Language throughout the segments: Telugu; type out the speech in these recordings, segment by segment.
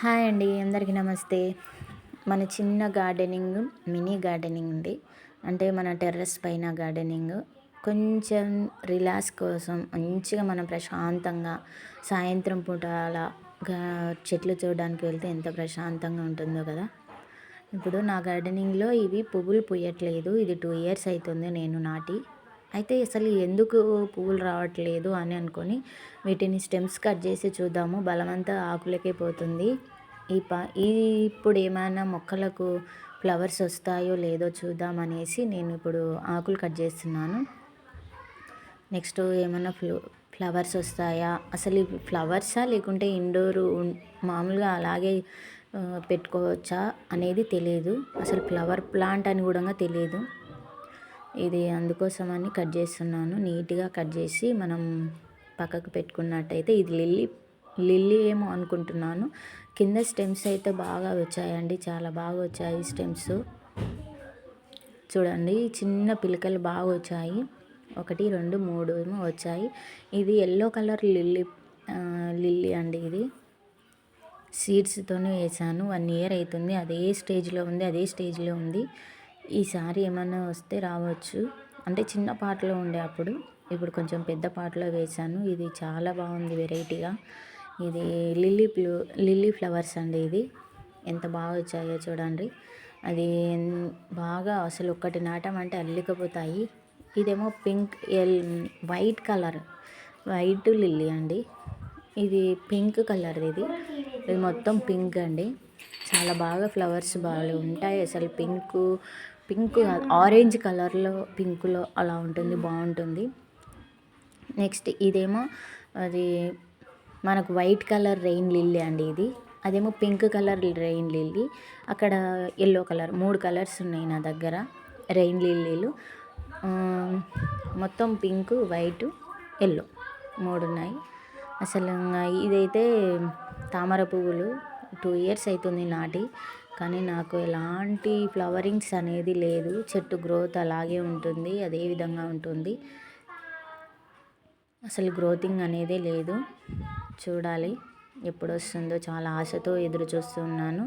హాయ్ అండి అందరికీ నమస్తే. మన చిన్న గార్డెనింగ్ మినీ గార్డెనింగ్ ఉంది. అంటే మన టెర్రస్ పైన గార్డెనింగ్. కొంచెం రిలాక్స్ కోసం మంచిగా మనం ప్రశాంతంగా సాయంత్రం పూట అలా చెట్లు చూడడానికి వెళ్తే ఎంత ప్రశాంతంగా ఉంటుందో కదా. ఇప్పుడు నా గార్డెనింగ్లో ఇవి పువ్వులు పూయట్లేదు. ఇది టూ ఇయర్స్ అవుతుంది నేను నాటి. అయితే అసలు ఎందుకు పువ్వులు రావట్లేదు అని అనుకొని వీటిని స్టెమ్స్ కట్ చేసి చూద్దాము. బలమంతా ఆకులకే పోతుంది. ఈ ప ఈ ఇప్పుడు ఏమైనా మొక్కలకు ఫ్లవర్స్ వస్తాయో లేదో చూద్దాం అనేసి నేను ఇప్పుడు ఆకులు కట్ చేస్తున్నాను. నెక్స్ట్ ఏమైనా ఫ్లో ఫ్లవర్స్ వస్తాయా? అసలు ఫ్లవర్సా లేకుంటే ఇండోరు మామూలుగా అలాగే పెట్టుకోవచ్చా అనేది తెలియదు అసలు ఫ్లవర్ ప్లాంట్ అని కూడా తెలియదు. ఇది అందుకోసమని కట్ చేస్తున్నాను. నీట్గా కట్ చేసి మనం పక్కకు పెట్టుకున్నట్టయితే ఇది లిల్లీ లిల్లీ ఏమో అనుకుంటున్నాను. కింద స్టెమ్స్ అయితే బాగా వచ్చాయండి. చాలా బాగా వచ్చాయి స్టెమ్స్. చూడండి చిన్న పిలకలు బాగా వచ్చాయి. ఒకటి రెండు మూడు ఏమో వచ్చాయి. ఇది ఎల్లో కలర్ లిల్లీ లిల్లీ అండి ఇది. సీడ్స్తోనే వేసాను. వన్ ఇయర్ అవుతుంది. అదే స్టేజ్లో ఉంది అదే స్టేజ్లో ఉంది. ఈసారి ఏమన్నా వస్తే రావచ్చు. అంటే చిన్న పాటలో ఉండే అప్పుడు. ఇప్పుడు కొంచెం పెద్ద పాటలో వేశాను. ఇది చాలా బాగుంది వెరైటీగా. ఇది లిల్లీ ఫ్లూ లిల్లీ ఫ్లవర్స్ అండి ఇది. ఎంత బాగా వచ్చాయో చూడండి. అది బాగా అసలు ఒక్కటి నాటమంటే అల్లికపోతాయి. ఇదేమో పింక్ ఎల్ వైట్ కలర్. వైట్ లిల్లీ అండి. ఇది పింక్ కలర్ ఇది. ఇది మొత్తం పింక్ అండి. చాలా బాగా ఫ్లవర్స్ బాగా ఉంటాయి. అసలు పింక్ పింక్ ఆరెంజ్ కలర్లో పింక్లో అలా ఉంటుంది బాగుంటుంది. నెక్స్ట్ ఇదేమో అది మనకు వైట్ కలర్ రెయిన్ లిల్లీ అండి ఇది. అదేమో పింక్ కలర్ రెయిన్ లిల్లీ. అక్కడ ఎల్లో కలర్ మూడు కలర్స్ ఉన్నాయి నా దగ్గర రెయిన్ లిల్లీలు. మొత్తం పింక్ వైట్ ఎల్లో మూడు ఉన్నాయి. అసలు ఇదైతే తామర పువ్వులు టూ ఇయర్స్ అవుతుంది నాటి. కానీ నాకు ఎలాంటి ఫ్లవరింగ్స్ అనేది లేదు. చెట్టు గ్రోత్ అలాగే ఉంటుంది అదే విధంగా ఉంటుంది. అసలు గ్రోతింగ్ అనేది లేదు. చూడాలి ఎప్పుడు వస్తుందో. చాలా ఆశతో ఎదురు చూస్తున్నాను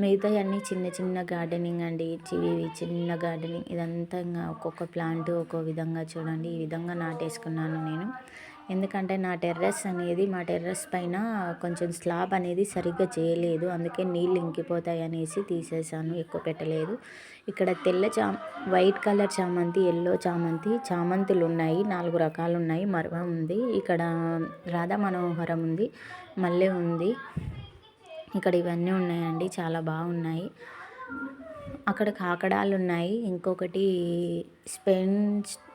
మిగతా అన్నీ చిన్న చిన్న గార్డెనింగ్ అండి. ఇవి చిన్న గార్డెనింగ్. ఇదంతా ఇంకా ఒక్కొక్క ప్లాంట్ ఒక్కో విధంగా చూడండి. ఈ విధంగా నాటేసుకున్నాను నేను. ఎందుకంటే నా టెర్రస్ అనేది మా టెర్రస్ పైన కొంచెం స్లాబ్ అనేది సరిగ్గా చేయలేదు. అందుకే నీళ్ళు ఇంకిపోతాయి అనేసి తీసేసాను ఎక్కువ పెట్టలేదు. ఇక్కడ తెల్ల చా వైట్ కలర్ చామంతి ఎల్లో చామంతి చామంతులు ఉన్నాయి నాలుగు రకాలు ఉన్నాయి మరవ ఉంది. ఇక్కడ రాధా మనోహరం ఉంది. మల్లె ఉంది. ఇక్కడ ఇవన్నీ ఉన్నాయండి. చాలా బాగున్నాయి. అక్కడ కాకడాలు ఉన్నాయి ఇంకొకటి స్పెన్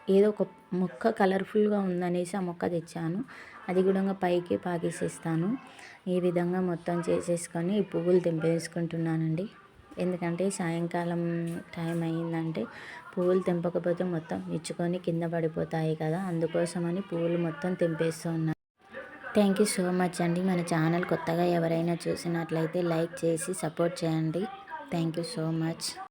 ఏదో ఒక మొక్క కలర్ఫుల్గా ఉందనేసి ఆ మొక్క తెచ్చాను. అది కూడా పైకి పాకేసేస్తాను ఈ విధంగా మొత్తం చేసేసుకొని ఈ పువ్వులు తెంపేసుకుంటున్నానండి. ఎందుకంటే సాయంకాలం టైం అయిందంటే పువ్వులు తెంపకపోతే మొత్తం ఇచ్చుకొని కింద పడిపోతాయి కదా అందుకోసమని పువ్వులు మొత్తం తెంపేస్తూ ఉన్నాను థ్యాంక్ యూ సో మచ్ అండి. మన ఛానల్ కొత్తగా ఎవరైనా చూసినట్లయితే లైక్ చేసి సపోర్ట్ చేయండి. Thank you so much.